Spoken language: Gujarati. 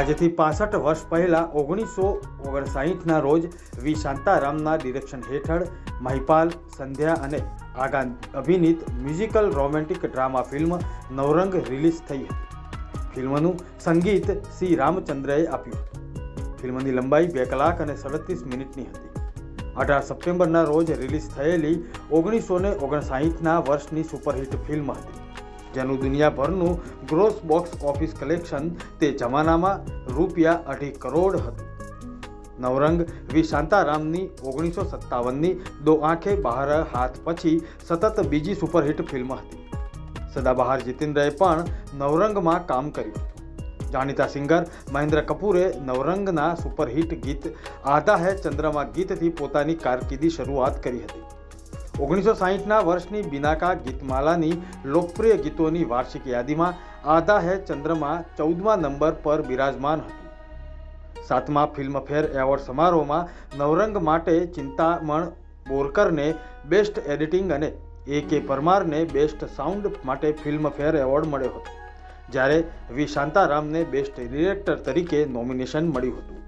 આજથી પાસઠ વર્ષ પહેલાં ઓગણીસો ઓગણસાઠના રોજ વી શાંતારામના ડિરેક્શન હેઠળ મહિપાલ, સંધ્યા અને Agha અભિનીત musical romantic drama film Navrang release થઈ હતી. ફિલ્મનું સંગીત સી. રામચંદ્રએ આપ્યું ફિલ્મની લંબાઈ બે કલાક અને સડત્રીસ મિનિટની હતી. અઢાર સપ્ટેમ્બરના રોજ રિલીઝ થયેલી ઓગણીસો ને ઓગણસાઠના વર્ષની સુપરહિટ ફિલ્મ હતી. જેનું દુનિયાભરનું ગ્રોસ બોક્સ ઓફિસ કલેક્શન તે જમાનામાં રૂપિયા અઢી કરોડ હતું. નવરંગ વી શાંતારામની ઓગણીસો સત્તાવનની દો આંખે બહાર હાથ પછી સતત બીજી સુપરહિટ ફિલ્મ હતી. સદાબહાર જીતેન્દ્રએ પણ નવરંગમાં કામ કર્યું જાણીતા સિંગર મહેન્દ્ર કપૂરે નવરંગના સુપરહિટ ગીત આધા હે ચંદ્રમા ગીતથી પોતાની કારકિર્દી શરૂઆત કરી હતી. ઓગણીસો સાહીઠના વર્ષની બિનાકા ગીતમાલાની લોકપ્રિય ગીતોની વાર્ષિક યાદીમાં આધા હે ચંદ્રમા ચૌદમા નંબર પર બિરાજમાન હતું. સાતમા ફિલ્મફેર એવોર્ડ સમારોહમાં નવરંગ માટે ચિંતામણ બોરકરને બેસ્ટ એડિટિંગ અને એ કે પરમારને બેસ્ટ સાઉન્ડ માટે ફિલ્મફેર એવોર્ડ મળ્યો હતો. જ્યારે વી. શાંતારામને બેસ્ટ ડિરેક્ટર તરીકે નોમિનેશન મળ્યું હતું.